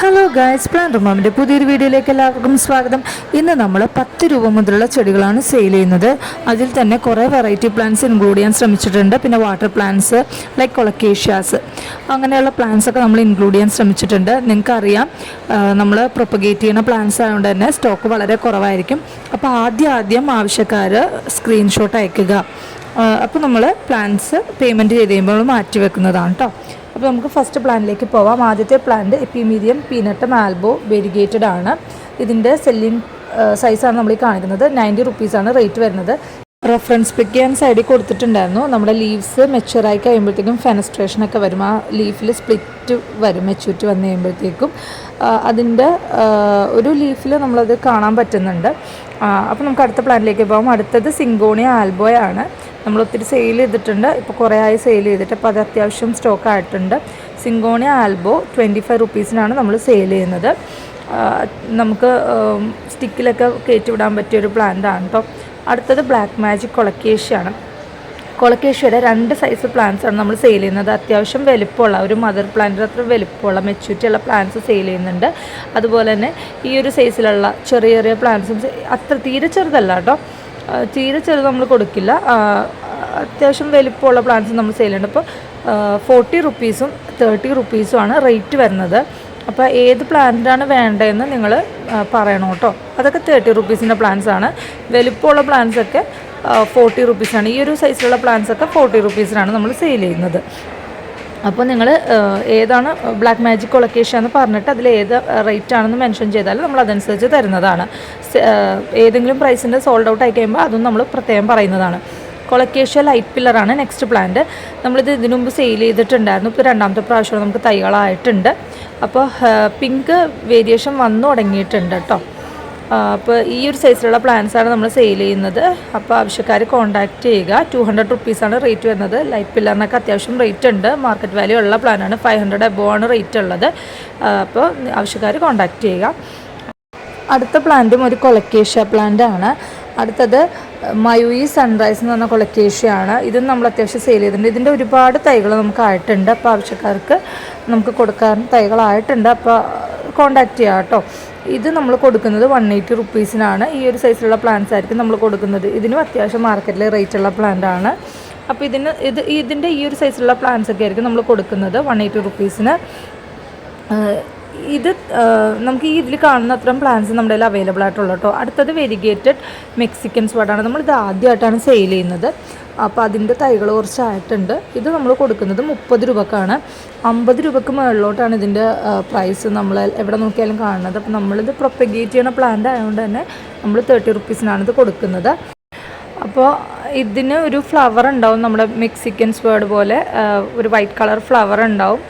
Hello guys plan റൂമിന്റെ പുതിയൊരു വീഡിയോയിലേക്ക് എല്ലാവർക്കും സ്വാഗതം. ഇന്ന് നമ്മൾ പത്ത് രൂപ മുതലുള്ള ചെടികളാണ് സെയിൽ ചെയ്യുന്നത്. അതിൽ തന്നെ കുറേ വെറൈറ്റി പ്ലാന്റ്സ് ഇൻക്ലൂഡ് ചെയ്യാൻ ശ്രമിച്ചിട്ടുണ്ട്. പിന്നെ വാട്ടർ പ്ലാന്റ്സ് ലൈക്ക് കൊളക്കേഷ്യാസ് അങ്ങനെയുള്ള പ്ലാന്റ്സ് ഒക്കെ നമ്മൾ ഇൻക്ലൂഡ് ചെയ്യാൻ ശ്രമിച്ചിട്ടുണ്ട്. നിങ്ങൾക്കറിയാം നമ്മൾ പ്രൊപ്പഗേറ്റ് ചെയ്യുന്ന പ്ലാന്റ്സ് ആയതുകൊണ്ട് തന്നെ സ്റ്റോക്ക് വളരെ കുറവായിരിക്കും. അപ്പോൾ ആദ്യം ആദ്യം ആവശ്യക്കാർ സ്ക്രീൻഷോട്ട് അയക്കുക. അപ്പോൾ നമ്മൾ പ്ലാന്റ്സ് പേയ്മെന്റ് ചെയ്ത് കഴിയുമ്പോൾ മാറ്റി വെക്കുന്നതാണ് കേട്ടോ അപ്പോൾ നമുക്ക് ഫസ്റ്റ് പ്ലാനിലേക്ക് പോവാം. ആദ്യത്തെ plant epipremnum pinnatum marble variegated ആണ്. ഇതിന്റെ സെല്ലിംഗ് സൈസാണ് നമ്മൾ ഈ കാണിക്കുന്നത്. നയന്റി റുപ്പീസാണ് റേറ്റ് വരുന്നത്. റെഫറൻസ് പിക്ക് ഞാൻ സൈഡിൽ കൊടുത്തിട്ടുണ്ടായിരുന്നു. നമ്മുടെ ലീവ്സ് മെച്ചുവറായി കഴിയുമ്പോഴത്തേക്കും ഫെനസ്ട്രേഷൻ ഒക്കെ വരും. ആ ലീഫിൽ സ്പ്ലിറ്റ് വരും മെച്യൂരിറ്റി വന്നു കഴിയുമ്പോഴത്തേക്കും. അതിന്റെ ഒരു ലീഫിൽ നമ്മളത് കാണാൻ പറ്റുന്നുണ്ട്. അപ്പോൾ നമുക്ക് അടുത്ത പ്ലാനിലേക്ക് പോകാം അടുത്തത് സിങ്കോണിയ ആൽബോയ ആണ്. നമ്മൾ ഒത്തിരി സെയിൽ ചെയ്തിട്ടുണ്ട്. ഇപ്പോൾ കുറേ ആയി സെയിൽ ചെയ്തിട്ട് അപ്പോൾ അത് അത്യാവശ്യം സ്റ്റോക്ക് ആയിട്ടുണ്ട്. സിങ്കോണിയ ആൽബോ ട്വന്റി ഫൈവ് റുപ്പീസിനാണ് നമ്മൾ സെയിൽ ചെയ്യുന്നത്. നമുക്ക് സ്റ്റിക്കിലൊക്കെ കയറ്റി വിടാൻ പറ്റിയൊരു പ്ലാന്റാണ് കേട്ടോ അടുത്തത് ബ്ലാക്ക് മാജിക് കൊളക്കേഷ്യയാണ് കൊളക്കേഷ്യയുടെ രണ്ട് സൈസ് പ്ലാന്റ്സ് ആണ് നമ്മൾ സെയിൽ ചെയ്യുന്നത്. അത്യാവശ്യം വലിപ്പമുള്ള ഒരു മദർ പ്ലാന്റിന് അത്ര വലിപ്പമുള്ള മെച്യൂരിറ്റി ഉള്ള പ്ലാന്റ്സ് സെയിൽ ചെയ്യുന്നുണ്ട്. അതുപോലെ തന്നെ ഈ ഒരു സൈസിലുള്ള ചെറിയ ചെറിയ പ്ലാന്റ്സും അത്ര തീരെ ചെറുതല്ല കേട്ടോ. തീരെ ചെറുത് നമ്മൾ കൊടുക്കില്ല. അത്യാവശ്യം വലിപ്പമുള്ള പ്ലാന്റ്സ് നമ്മൾ സെയിൽ ചെയ്യുന്നുണ്ട്. അപ്പോൾ ഫോർട്ടി റുപ്പീസും തേർട്ടി റുപ്പീസും ആണ് റേറ്റ് വരുന്നത്. അപ്പോൾ ഏത് പ്ലാന്റാണ് വേണ്ടതെന്ന് നിങ്ങൾ പറയണം കേട്ടോ. അതൊക്കെ തേർട്ടി റുപ്പീസിന്റെ പ്ലാന്റ്സ് ആണ്. വലിപ്പമുള്ള പ്ലാന്റ്സ് ഒക്കെ ഫോർട്ടി റുപ്പീസാണ് ഈ ഒരു സൈസിലുള്ള പ്ലാന്റ്സ് ഒക്കെ ഫോർട്ടി റുപ്പീസിനാണ് നമ്മൾ സെയിൽ ചെയ്യുന്നത്. അപ്പോൾ നിങ്ങൾ ഏതാണ് ബ്ലാക്ക് മാജിക് കൊളക്കേഷൻ എന്ന് പറഞ്ഞിട്ട് അതിൽ ഏത് റേറ്റ് ആണെന്ന് മെൻഷൻ ചെയ്താൽ നമ്മൾ അതനുസരിച്ച് തരുന്നതാണ്. ഏതെങ്കിലും പ്രൈസിന്റെ സോൾഡ് ഔട്ട് ആയി കഴിയുമ്പോൾ അതും നമ്മൾ പ്രത്യേകം പറയുന്നതാണ്. കൊളക്കേഷ്യ ലൈറ്റ് പില്ലറാണ് നെക്സ്റ്റ് പ്ലാന്റ് നമ്മളിത് ഇതിനു മുമ്പ് സെയിൽ ചെയ്തിട്ടുണ്ടായിരുന്നു. ഇപ്പോൾ രണ്ടാമത്തെ പ്രാവശ്യം നമുക്ക് തൈകളായിട്ടുണ്ട്. അപ്പോൾ പിങ്ക് വേരിയേഷൻ വന്നു തുടങ്ങിയിട്ടുണ്ട് കേട്ടോ അപ്പോൾ ഈ ഒരു സൈസിലുള്ള പ്ലാൻസാണ് നമ്മൾ സെയിൽ ചെയ്യുന്നത്. അപ്പോൾ ആവശ്യക്കാർ കോൺടാക്റ്റ് ചെയ്യുക. ടു ഹൺഡ്രഡ് റുപ്പീസാണ് റേറ്റ് വരുന്നത്. ലൈഫ് പില്ലറിനൊക്കെ അത്യാവശ്യം റേറ്റ് ഉണ്ട്. മാർക്കറ്റ് വാല്യൂ ഉള്ള പ്ലാനാണ് ഫൈവ് ഹൺഡ്രഡ് എബോ ആണ് റേറ്റ് ഉള്ളത്. അപ്പോൾ ആവശ്യക്കാർ കോൺടാക്റ്റ് ചെയ്യുക. അടുത്ത പ്ലാന്റും ഒരു കൊളക്കേഷ്യ പ്ലാന്റ് ആണ്. അടുത്തത് മയൂയി സൺറൈസ് എന്ന് പറഞ്ഞ കൊളക്കേഷ്യയാണ് ഇതും നമ്മൾ അത്യാവശ്യം സെയിൽ ചെയ്തിട്ടുണ്ട്. ഇതിന്റെ ഒരുപാട് തൈകൾ നമുക്ക് ആയിട്ടുണ്ട്. അപ്പോൾ ആവശ്യക്കാർക്ക് നമുക്ക് കൊടുക്കാൻ തൈകളായിട്ടുണ്ട്. അപ്പോൾ കോണ്ടാക്ട് ചെയ്യാം കേട്ടോ. ഇത് നമ്മൾ കൊടുക്കുന്നത് വൺ എയ്റ്റി റുപ്പീസിനാണ് ഈ ഒരു സൈസിലുള്ള പ്ലാന്റ്സ് ആയിരിക്കും നമ്മൾ കൊടുക്കുന്നത്. ഇതിനും അത്യാവശ്യം മാർക്കറ്റിൽ റേറ്റ് ഉള്ള പ്ലാന്റ് ആണ്. അപ്പോൾ ഇതിന് ഇത് ഇതിന്റെ ഈ ഒരു സൈസിലുള്ള പ്ലാന്റ്സ് ഒക്കെ ആയിരിക്കും നമ്മൾ കൊടുക്കുന്നത് വൺ എയ്റ്റി റുപ്പീസിന് ഇത് നമുക്ക് ഈ ഇതിൽ കാണുന്ന അത്രയും പ്ലാന്റ്സ് നമ്മുടെ കയ്യിൽ അവൈലബിൾ ആയിട്ടുള്ളൂ കേട്ടോ അടുത്തത് വെരിഗേറ്റഡ് മെക്സിക്കൻ സ്വാഡാണ് നമ്മളിത് ആദ്യമായിട്ടാണ് സെയിൽ ചെയ്യുന്നത്. അപ്പോൾ അതിന്റെ തൈകൾ കുറച്ചായിട്ടുണ്ട്. ഇത് നമ്മൾ കൊടുക്കുന്നത് മുപ്പത് രൂപക്കാണ്. അമ്പത് രൂപക്ക് മുകളിലോട്ടാണ് ഇതിന്റെ പ്രൈസ് നമ്മൾ എവിടെ നോക്കിയാലും കാണുന്നത്. അപ്പോൾ നമ്മളിത് പ്രൊപ്പഗേറ്റ് ചെയ്യുന്ന പ്ലാന്റ് ആയതുകൊണ്ട് തന്നെ നമ്മൾ തേർട്ടി റുപ്പീസിനാണ് ഇത് കൊടുക്കുന്നത്. അപ്പോൾ ഇതിന് ഒരു ഫ്ലവർ ഉണ്ടാവും. നമ്മുടെ മെക്സിക്കൻ സ്വേർഡ് പോലെ ഒരു വൈറ്റ് കളർ ഫ്ലവർ ഉണ്ടാവും.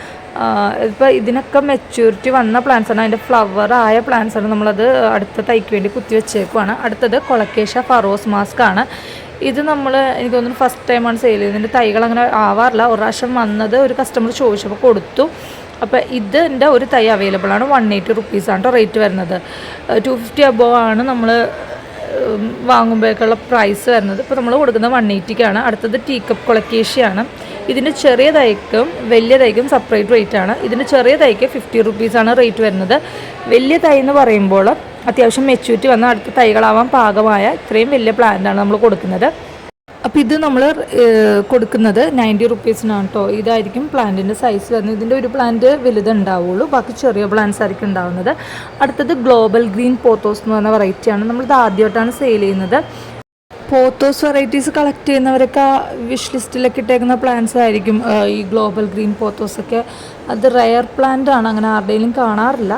ഇപ്പോൾ ഇതിനൊക്കെ മെച്യൂരിറ്റി വന്ന പ്ലാന്റ്സ് ആണ്. അതിന്റെ ഫ്ലവർ ആയ പ്ലാന്റ്സ് ആണ് നമ്മളത് അടുത്ത തൈക്ക് വേണ്ടി കുത്തി വെച്ചേക്കുവാണ്. അടുത്തത് കൊളക്കേഷ ഫറോസ് മാസ്ക് ആണ്. ഇത് നമ്മൾ എനിക്ക് തോന്നുന്നു ഫസ്റ്റ് ടൈമാണ് സെയിൽ ചെയ്യുന്നത് ഇതിന്റെ തൈകൾ അങ്ങനെ ആവാറില്ല. ഒരു പ്രാവശ്യം വന്നത് ഒരു കസ്റ്റമർ ചോദിച്ചപ്പോൾ കൊടുത്തു. അപ്പോൾ ഇതിന്റെ ഒരു തൈ അവൈലബിൾ ആണ്. വൺ എയ്റ്റി റുപ്പീസാണ് കേട്ടോ റേറ്റ് വരുന്നത്. ടു ഫിഫ്റ്റി അബോവ് ആണ് നമ്മൾ വാങ്ങുമ്പോഴേക്കുള്ള പ്രൈസ് വരുന്നത്. ഇപ്പോൾ നമ്മൾ കൊടുക്കുന്നത് വൺ എയ്റ്റിക്കാണ് അടുത്തത് ടീ കപ്പ് കൊളക്കേഷ്യയാണ് ഇതിന്റെ ചെറിയ തൈക്കും വലിയ തൈക്കും സെപ്പറേറ്റ് റേറ്റ് ആണ്. ഇതിന്റെ ചെറിയ തൈക്ക് ഫിഫ്റ്റി റുപ്പീസാണ് റേറ്റ് വരുന്നത്. വലിയ തൈ എന്ന് പറയുമ്പോൾ അത്യാവശ്യം മെച്യൂരിറ്റി വന്ന അടുത്ത തൈകളാവാൻ പാകമായ ഇത്രയും വലിയ പ്ലാന്റാണ് നമ്മൾ കൊടുക്കുന്നത്. അപ്പോൾ ഇത് നമ്മൾ കൊടുക്കുന്നത് നയന്റി റുപ്പീസിനാണ് കേട്ടോ ഇതായിരിക്കും പ്ലാന്റിന്റെ സൈസ് വരുന്നത്. ഇതിന്റെ ഒരു പ്ലാന്റ് വലുതുണ്ടാവുള്ളൂ ബാക്കി ചെറിയ പ്ലാന്റ്സ് ആയിരിക്കും ഉണ്ടാവുന്നത്. അടുത്തത് ഗ്ലോബൽ ഗ്രീൻ പോത്തോസ് എന്ന് പറഞ്ഞ വെറൈറ്റിയാണ് നമ്മളിത് ആദ്യമായിട്ടാണ് സെയിൽ ചെയ്യുന്നത്. പോത്തോസ് വെറൈറ്റീസ് കളക്ട് ചെയ്യുന്നവരൊക്കെ വിഷ് ലിസ്റ്റിലൊക്കെ ഇട്ടേക്കുന്ന പ്ലാന്റ്സ് ആയിരിക്കും ഈ ഗ്ലോബൽ ഗ്രീൻ പോത്തോസൊക്കെ അത് റയർ പ്ലാന്റ് ആണ്. അങ്ങനെ ആരുടെയും കാണാറില്ല.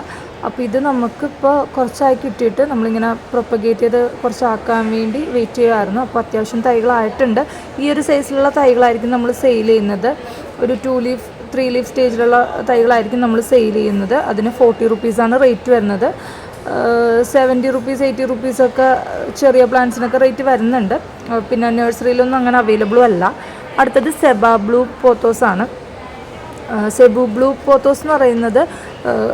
അപ്പോൾ ഇത് നമുക്കിപ്പോൾ കുറച്ചായി കിട്ടിയിട്ട് നമ്മളിങ്ങനെ പ്രൊപ്പഗേറ്റ് ചെയ്ത് കുറച്ചാക്കാൻ വേണ്ടി വെയിറ്റ് ചെയ്യുമായിരുന്നു അപ്പോൾ അത്യാവശ്യം തൈകളായിട്ടുണ്ട്. ഈ ഒരു സൈസിലുള്ള തൈകളായിരിക്കും നമ്മൾ സെയിൽ ചെയ്യുന്നത്. ഒരു ടു ലീഫ് ത്രീ ലീഫ് സ്റ്റേജിലുള്ള തൈകളായിരിക്കും നമ്മൾ സെയിൽ ചെയ്യുന്നത്. അതിന് ഫോർട്ടി റുപ്പീസാണ് റേറ്റ് വരുന്നത്. സെവന്റി റുപ്പീസ് എയ്റ്റി റുപ്പീസൊക്കെ ചെറിയ പ്ലാന്റ്സിനൊക്കെ റേറ്റ് വരുന്നുണ്ട്. പിന്നെ നഴ്സറിയിലൊന്നും അങ്ങനെ അവൈലബിളും അല്ല. അടുത്തത് സെബാ ബ്ലൂ പോത്തോസാണ് സെബു ബ്ലൂ പോത്തോസ് എന്ന് പറയുന്നത്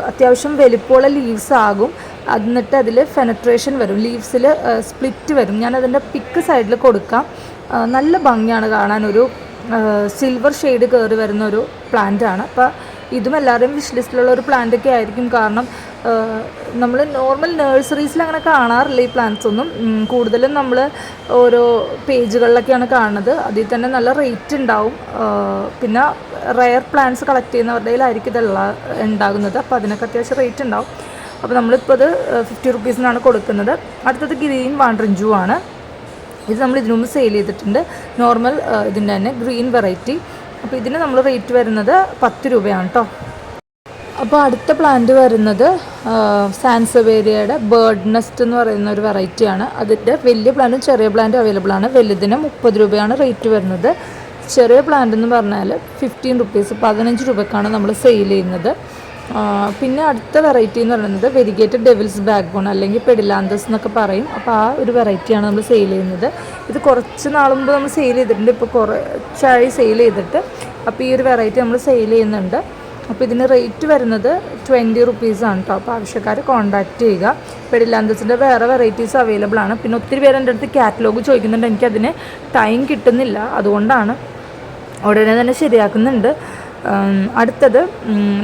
അത്യാവശ്യം വലിപ്പമുള്ള ലീവ്സ് ആകും. എന്നിട്ട് അതിൽ ഫെനട്രേഷൻ വരും. ലീവ്സിൽ സ്പ്ലിറ്റ് വരും. ഞാൻ അതിന്റെ പിക്ക് സൈഡിൽ കൊടുക്കാം. നല്ല ഭംഗിയാണ് കാണാൻ ഒരു സിൽവർ ഷെയ്ഡ് കയറി വരുന്ന ഒരു പ്ലാന്റ് ആണ്. അപ്പോൾ ഇതും എല്ലാവരുടെയും വിഷ് ലിസ്റ്റിലുള്ള ഒരു പ്ലാന്റ് ഒക്കെ ആയിരിക്കും. കാരണം നമ്മൾ നോർമൽ നഴ്സറീസിൽ അങ്ങനെ കാണാറില്ല ഈ പ്ലാന്റ്സ് ഒന്നും. കൂടുതലും നമ്മൾ ഓരോ പേജുകളിലൊക്കെയാണ് കാണുന്നത്. അതിൽ തന്നെ നല്ല റേറ്റ് ഉണ്ടാവും. പിന്നെ റയർ പ്ലാന്റ്സ് കളക്ട് ചെയ്യുന്നവരുടെ കയ്യിലായിരിക്കും ഇതുള്ള ഉണ്ടാകുന്നത്. അപ്പോൾ അതിനൊക്കെ അത്യാവശ്യം റേറ്റ് ഉണ്ടാവും. അപ്പോൾ നമ്മളിപ്പോൾ അത് ഫിഫ്റ്റി റുപ്പീസിനാണ് കൊടുക്കുന്നത്. അടുത്തത് ഗ്രീൻ വാണ്ടറിഞ്ചു ആണ്. ഇത് നമ്മൾ ഇതിനു മുമ്പ് സെയിൽ ചെയ്തിട്ടുണ്ട്. നോർമൽ ഇതിന്റെ തന്നെ ഗ്രീൻ വെറൈറ്റി അപ്പോൾ ഇതിന് നമ്മൾ റേറ്റ് വരുന്നത് പത്ത് രൂപയാണ് കേട്ടോ അപ്പോൾ അടുത്ത പ്ലാന്റ് വരുന്നത് സാൻസവേരിയയുടെ ബേർഡ് നെസ്റ്റ് എന്ന് പറയുന്ന ഒരു വെറൈറ്റിയാണ് അതിന്റെ വലിയ പ്ലാന്റും ചെറിയ പ്ലാന്റും അവൈലബിൾ ആണ്. വലുതിന് മുപ്പത് രൂപയാണ് റേറ്റ് വരുന്നത്. ചെറിയ പ്ലാന്റ് എന്ന് പറഞ്ഞാൽ ഫിഫ്റ്റീൻ റുപ്പീസ് പതിനഞ്ച് രൂപയ്ക്കാണ് നമ്മൾ സെയിൽ ചെയ്യുന്നത്. പിന്നെ അടുത്ത വെറൈറ്റി എന്ന് പറയുന്നത് വെരിഗേറ്റഡ് ഡെവിൽസ് ബാക്ക് ബോൺ അല്ലെങ്കിൽ പെഡിലാന്തസ് എന്നൊക്കെ പറയും. അപ്പോൾ ആ ഒരു വെറൈറ്റിയാണ് നമ്മൾ സെയിൽ ചെയ്യുന്നത്. ഇത് കുറച്ച് നാൾ മുമ്പ് നമ്മൾ സെയിൽ ചെയ്തിട്ടുണ്ട്. ഇപ്പോൾ കുറച്ചായി സെയിൽ ചെയ്തിട്ട്. അപ്പോൾ ഈ ഒരു വെറൈറ്റി നമ്മൾ സെയിൽ ചെയ്യുന്നുണ്ട്. അപ്പോൾ ഇതിന് റേറ്റ് വരുന്നത് ട്വന്റി റുപ്പീസാണ് കേട്ടോ അപ്പോൾ ആവശ്യക്കാർ കോൺടാക്റ്റ് ചെയ്യുക. പെടില്ലാന്തസിന്റെ വേറെ വെറൈറ്റീസ് അവൈലബിൾ ആണ്. പിന്നെ ഒത്തിരി പേര് എന്റെ അടുത്ത് കാറ്റലോഗ് ചോദിക്കുന്നുണ്ട്. എനിക്കതിന് ടൈം കിട്ടുന്നില്ല. അതുകൊണ്ടാണ് ഉടനെ തന്നെ ശരിയാക്കുന്നുണ്ട്. അടുത്തത്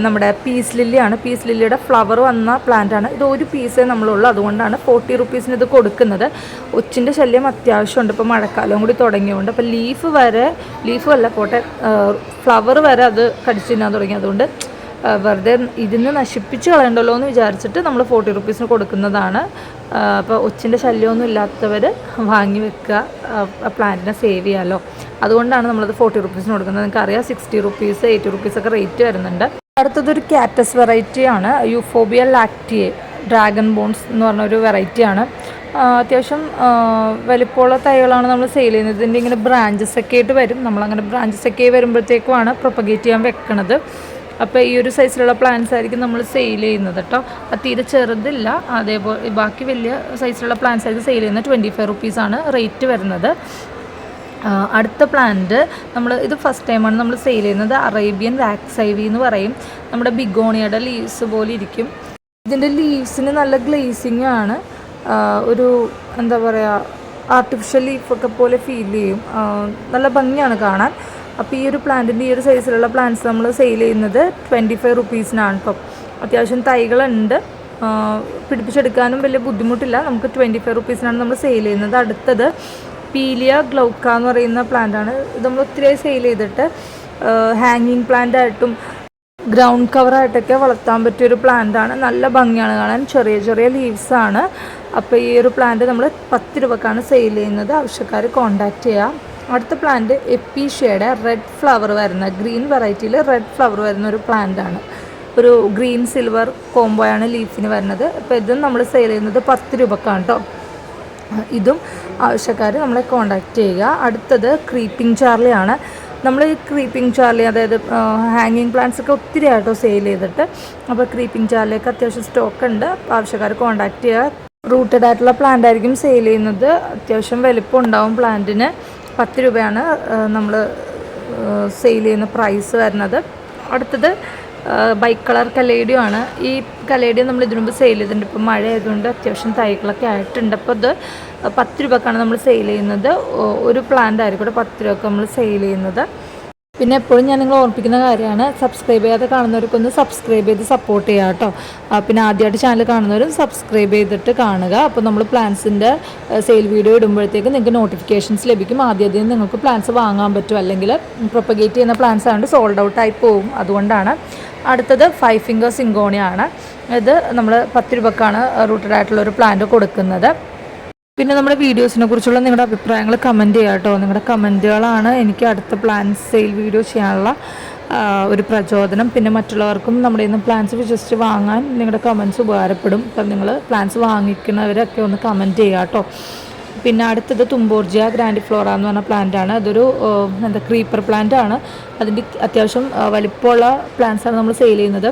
നമ്മുടെ പീസ് ലില്ലിയാണ്. പീസ് ലില്ലിയുടെ ഫ്ലവർ വന്ന പ്ലാന്റ് ആണ്. ഇത് ഒരു പീസേ നമ്മളുള്ളൂ. അതുകൊണ്ടാണ് ഫോർട്ടി റുപ്പീസിന് ഇത് കൊടുക്കുന്നത്. ഒച്ചിന്റെ ശല്യം അത്യാവശ്യമുണ്ട്. ഇപ്പോൾ മഴക്കാലം കൂടി തുടങ്ങിയതുകൊണ്ട് അപ്പോൾ ലീഫ് വരെ ലീഫ് അല്ല പോട്ടെ ഫ്ലവർ വരെ അത് കടിച്ചു തിന്നാൻ തുടങ്ങി. അതുകൊണ്ട് വെറുതെ ഇതിന്ന് നശിപ്പിച്ച് കളയണ്ടല്ലോ എന്ന് വിചാരിച്ചിട്ട് നമ്മൾ ഫോർട്ടി റുപ്പീസിന് കൊടുക്കുന്നതാണ്. അപ്പോൾ ഒച്ചിന്റെ ശല്യമൊന്നും ഇല്ലാത്തവർ വാങ്ങി വെക്കുക പ്ലാന്റിനെ സേവ് ചെയ്യാമല്ലോ അതുകൊണ്ടാണ് നമ്മളത് ഫോർട്ടി റുപ്പീസിന് കൊടുക്കുന്നത്. നിങ്ങൾക്ക് അറിയാം സിക്സ്റ്റി റുപ്പീസ് എയ്റ്റി റുപ്പീസ് ഒക്കെ റേറ്റ് വരുന്നുണ്ട്. അടുത്തതൊരു കാറ്റസ് വെറൈറ്റിയാണ് യുഫോബിയ ലാക്റ്റിയെ ഡ്രാഗൺ ബോൺസ് എന്ന് പറഞ്ഞ ഒരു വെറൈറ്റിയാണ് അത്യാവശ്യം വലിപ്പമുള്ള തൈകളാണ് നമ്മൾ സെയിൽ ചെയ്യുന്നത്. ഇതിന്റെ ഇങ്ങനെ ബ്രാഞ്ചസ് ഒക്കെ ആയിട്ട് വരും. നമ്മളങ്ങനെ ബ്രാഞ്ചസ് ഒക്കെ വരുമ്പോഴത്തേക്കുമാണ് പ്രൊപ്പഗേറ്റ് ചെയ്യാൻ വെക്കണത്. അപ്പോൾ ഈ ഒരു സൈസിലുള്ള പ്ലാന്റ്സ് ആയിരിക്കും നമ്മൾ സെയിൽ ചെയ്യുന്നത് കേട്ടോ അത് തീരെ ചെറുതില്ല. അതേപോലെ ബാക്കി വലിയ സൈസിലുള്ള പ്ലാന്റ്സ് ആയിരിക്കും സെയിൽ ചെയ്യുന്നത്. ട്വന്റി ഫൈവ് റുപ്പീസാണ് റേറ്റ് വരുന്നത്. അടുത്ത പ്ലാന്റ് നമ്മൾ ഇത് ഫസ്റ്റ് ടൈമാണ് നമ്മൾ സെയിൽ ചെയ്യുന്നത്. അറേബ്യൻ വാക്സ് ഐവി എന്ന് പറയും. നമ്മുടെ ബിഗോണിയുടെ ലീവ്സ് പോലെ ഇരിക്കും. ഇതിന്റെ ലീവ്സിന് നല്ല ഗ്ലേസിങ് ആണ്. ഒരു എന്താ പറയുക ആർട്ടിഫിഷ്യൽ ലീഫൊക്കെ പോലെ ഫീൽ ചെയ്യും. നല്ല ഭംഗിയാണ് കാണാൻ. അപ്പോൾ ഈ ഒരു പ്ലാന്റിന്റെ ഈ ഒരു സൈസിലുള്ള പ്ലാന്റ്സ് നമ്മൾ സെയിൽ ചെയ്യുന്നത് ട്വന്റി ഫൈവ് റുപ്പീസിനാണ് കേട്ടോ അത്യാവശ്യം തൈകളുണ്ട്. പിടിപ്പിച്ചെടുക്കാനും വലിയ ബുദ്ധിമുട്ടില്ല. നമുക്ക് ട്വന്റി ഫൈവ് റുപ്പീസിനാണ് നമ്മൾ സെയിൽ ചെയ്യുന്നത്. അടുത്തത് പീലിയ ഗ്ലൗക്ക എന്ന് പറയുന്ന പ്ലാന്റാണ് ഇത് നമ്മൾ ഒത്തിരി സെയിൽ ചെയ്തിട്ട് ഹാങ്ങിങ് പ്ലാന്റ് ആയിട്ടും ഗ്രൗണ്ട് കവറായിട്ടൊക്കെ വളർത്താൻ പറ്റിയ ഒരു പ്ലാന്റ് ആണ്. നല്ല ഭംഗിയാണ് കാണാൻ. ചെറിയ ചെറിയ ലീവ്സ് ആണ്. അപ്പോൾ ഈ ഒരു പ്ലാന്റ് നമ്മൾ പത്ത് രൂപക്കാണ് സെയിൽ ചെയ്യുന്നത്. ആവശ്യക്കാർ കോൺടാക്റ്റ് ചെയ്യാം. അടുത്ത പ്ലാന്റ് എപ്പീഷ്യയുടെ റെഡ് ഫ്ലവർ വരുന്ന ഗ്രീൻ വെറൈറ്റിയിൽ റെഡ് ഫ്ലവർ വരുന്ന ഒരു പ്ലാന്റ് ആണ്. ഒരു ഗ്രീൻ സിൽവർ കോംബോയാണ് ലീഫിന് വരുന്നത്. അപ്പോൾ ഇതും നമ്മൾ സെയിൽ ചെയ്യുന്നത് പത്ത് രൂപക്കാണ് കേട്ടോ ഇതും ആവശ്യക്കാർ നമ്മളെ കോണ്ടാക്ട് ചെയ്യുക. അടുത്തത് ക്രീപ്പിംഗ് ചാർലിയാണ് നമ്മൾ ക്രീപ്പിംഗ് ചാർലി അതായത് ഹാങ്ങിങ് പ്ലാന്റ്സ് ഒക്കെ ഒത്തിരി ആയിട്ടോ സെയിൽ ചെയ്തിട്ട്. അപ്പോൾ ക്രീപ്പിംഗ് ചാർലിയൊക്കെ അത്യാവശ്യം സ്റ്റോക്ക് ഉണ്ട്. ആവശ്യക്കാർ കോണ്ടാക്ട് ചെയ്യുക. റൂട്ടഡ് ആയിട്ടുള്ള പ്ലാന്റ് ആയിരിക്കും സെയിൽ ചെയ്യുന്നത്. അത്യാവശ്യം വലിപ്പം ഉണ്ടാവും പ്ലാന്റിന് പത്ത് രൂപയാണ് നമ്മൾ സെയിൽ ചെയ്യുന്ന പ്രൈസ് വരുന്നത്. അടുത്തത് ബൈക്ക് കളർ കലേഡിയോ ആണ്. ഈ കലേഡിയോ നമ്മൾ ഇതിനു മുമ്പ് സെയിൽ ചെയ്തിട്ടുണ്ട്. ഇപ്പോൾ മഴ ആയതുകൊണ്ട് അത്യാവശ്യം തൈകളൊക്കെ ആയിട്ടുണ്ട്. അപ്പോൾ അത് പത്ത് രൂപക്കാണ് നമ്മൾ സെയിൽ ചെയ്യുന്നത്. ഒരു പ്ലാന്റ് ആയിരിക്കും പത്ത് രൂപക്ക് നമ്മൾ സെയിൽ ചെയ്യുന്നത്. പിന്നെ എപ്പോഴും ഞാൻ നിങ്ങൾ ഓർമ്മിപ്പിക്കുന്ന കാര്യമാണ് സബ്സ്ക്രൈബ് ചെയ്യാതെ കാണുന്നവർക്കൊന്ന് സബ്സ്ക്രൈബ് ചെയ്ത് സപ്പോർട്ട് ചെയ്യുക കേട്ടോ പിന്നെ ആദ്യമായിട്ട് ചാനൽ കാണുന്നവരും സബ്സ്ക്രൈബ് ചെയ്തിട്ട് കാണുക. അപ്പോൾ നമ്മൾ പ്ലാൻസിന്റെ സെയിൽ വീഡിയോ ഇടുമ്പോഴത്തേക്ക് നിങ്ങൾക്ക് നോട്ടിഫിക്കേഷൻസ് ലഭിക്കും. ആദ്യം നിങ്ങൾക്ക് പ്ലാൻസ് വാങ്ങാൻ പറ്റും. അല്ലെങ്കിൽ പ്രൊപ്പഗേറ്റ് ചെയ്യുന്ന പ്ലാൻസ് ആയതുകൊണ്ട് സോൾഡ് ഔട്ട് ആയി പോകും അതുകൊണ്ടാണ്. അടുത്തത് ഫൈവ് ഫിംഗർ സിങ്കോണിയാണ് ഇത് നമ്മൾ പത്ത് രൂപക്കാണ് റൂട്ടഡ് ആയിട്ടുള്ള ഒരു പ്ലാന്റ് കൊടുക്കുന്നത്. പിന്നെ നമ്മുടെ വീഡിയോസിനെ കുറിച്ചുള്ള നിങ്ങളുടെ അഭിപ്രായങ്ങൾ കമന്റ് ചെയ്യുക കേട്ടോ. നിങ്ങളുടെ കമന്റുകളാണ് എനിക്ക് അടുത്ത പ്ലാൻസ് സെയിൽ വീഡിയോ ചെയ്യാനുള്ള ഒരു പ്രചോദനം. പിന്നെ മറ്റുള്ളവർക്കും നമ്മുടെ ഇന്ന് പ്ലാൻസ് വിശ്വസിച്ച് വാങ്ങാൻ നിങ്ങളുടെ കമൻസ് ഉപകാരപ്പെടും. അപ്പം നിങ്ങൾ പ്ലാൻസ് വാങ്ങിക്കുന്നവരൊക്കെ ഒന്ന് കമന്റ് ചെയ്യുക കേട്ടോ. പിന്നെ അടുത്തത് തുമ്പോർജിയ ഗ്രാൻഡ് ഫ്ലോറ എന്ന് പറഞ്ഞ പ്ലാന്റ് ആണ്. അതൊരു എന്താ ക്രീപ്പർ പ്ലാന്റ് ആണ്. അതിന്റെ അത്യാവശ്യം വലിപ്പമുള്ള പ്ലാന്റ്സാണ് നമ്മൾ സെയിൽ ചെയ്യുന്നത്.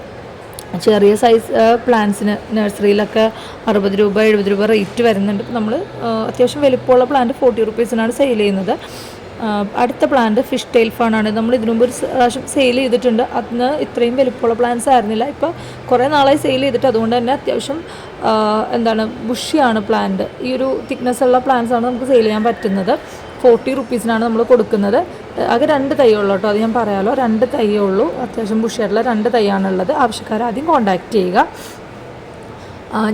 ചെറിയ സൈസ് പ്ലാന്റ്സിന് നഴ്സറിയിലൊക്കെ അറുപത് രൂപ എഴുപത് രൂപ റേറ്റ് വരുന്നുണ്ട്. നമ്മൾ അത്യാവശ്യം വലിപ്പമുള്ള പ്ലാന്റ് ഫോർട്ടി റുപ്പീസിനാണ് സെയിൽ ചെയ്യുന്നത്. അടുത്ത പ്ലാന്റ് ഫിഷ് ടെയിൽ ഫാണാണ് നമ്മൾ ഇതിനു മുമ്പ് ഒരു പ്രാവശ്യം സെയിൽ ചെയ്തിട്ടുണ്ട്. അതിന് ഇത്രയും വലിപ്പമുള്ള പ്ലാന്റ്സ് ആയിരുന്നില്ല. ഇപ്പോൾ കുറേ നാളായി സെയിൽ ചെയ്തിട്ട് അതുകൊണ്ട് തന്നെ അത്യാവശ്യം എന്താണ് ബുഷിയാണ് പ്ലാന്റ് ഈ ഒരു തിക്നെസ് ഉള്ള പ്ലാന്റ്സ് ആണ് നമുക്ക് സെയിൽ ചെയ്യാൻ പറ്റുന്നത്. ഫോർട്ടി റുപ്പീസിനാണ് നമ്മൾ കൊടുക്കുന്നത്. ആകെ രണ്ട് തൈ ഉള്ളൂ കേട്ടോ അത് ഞാൻ പറയാമല്ലോ രണ്ട് തൈയേ ഉള്ളൂ അത്യാവശ്യം ബുഷിയായിട്ടുള്ള രണ്ട് തൈയാണുള്ളത്. ആവശ്യക്കാർ ആദ്യം കോൺടാക്റ്റ് ചെയ്യുക.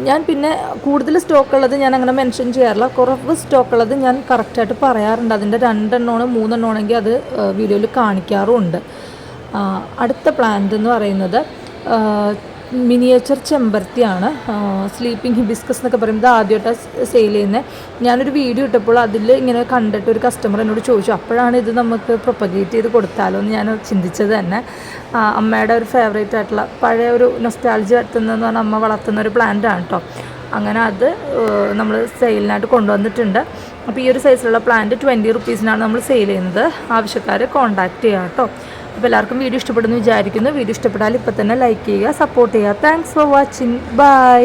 ഞാൻ പിന്നെ കൂടുതൽ സ്റ്റോക്ക് ഉള്ളത് ഞാൻ അങ്ങനെ മെൻഷൻ ചെയ്യാറില്ല. കുറവ് സ്റ്റോക്ക് ഉള്ളത് ഞാൻ കറക്റ്റായിട്ട് പറയാറുണ്ട്. അതിന്റെ രണ്ടെണ്ണമാണ് മൂന്നെണ്ണമാണെങ്കിൽ അത് വീഡിയോയിൽ കാണിക്കാറുമുണ്ട് അടുത്ത പ്ലാന്റ് എന്ന് പറയുന്നത് മിനിയേച്ചർ ചെമ്പരത്തിയാണ് സ്ലീപ്പിംഗ് ഹിബിസ്കസ് എന്നൊക്കെ പറയുന്നത് ആദ്യമായിട്ട് സെയിൽ ചെയ്യുന്നത് ഞാനൊരു വീഡിയോ ഇട്ടപ്പോൾ അതിൽ ഇങ്ങനെ കണ്ടിട്ട് ഒരു കസ്റ്റമർ എന്നോട് ചോദിച്ചു അപ്പോഴാണ് ഇത് നമുക്ക് പ്രൊപ്പഗേറ്റ് ചെയ്ത് കൊടുത്താലോ? എന്ന് ഞാൻ ചിന്തിച്ചത് തന്നെ. അമ്മയുടെ ഒരു ഫേവറേറ്റ് ആയിട്ടുള്ള പഴയ ഒരു നൊസ്റ്റാൾജി വരുത്തുന്നതെന്ന് പറഞ്ഞാൽ അമ്മ വളർത്തുന്ന ഒരു പ്ലാന്റ് ആണ് കേട്ടോ അങ്ങനെ അത് നമ്മൾ സെയിലിനായിട്ട് കൊണ്ടുവന്നിട്ടുണ്ട്. അപ്പോൾ ഈ ഒരു സൈസിലുള്ള പ്ലാന്റ് ട്വന്റി റുപ്പീസിനാണ് നമ്മൾ സെയിൽ ചെയ്യുന്നത്. ആവശ്യക്കാർ കോൺടാക്റ്റ് ചെയ്യുക കേട്ടോ. അപ്പോൾ എല്ലാവർക്കും വീഡിയോ ഇഷ്ടപ്പെടുന്നു വിചാരിക്കുന്നു. വീഡിയോ ഇഷ്ടപ്പെട്ടാൽ ഇപ്പോൾ തന്നെ ലൈക്ക് ചെയ്യുക സപ്പോർട്ട് ചെയ്യുക. Thanks for watching bye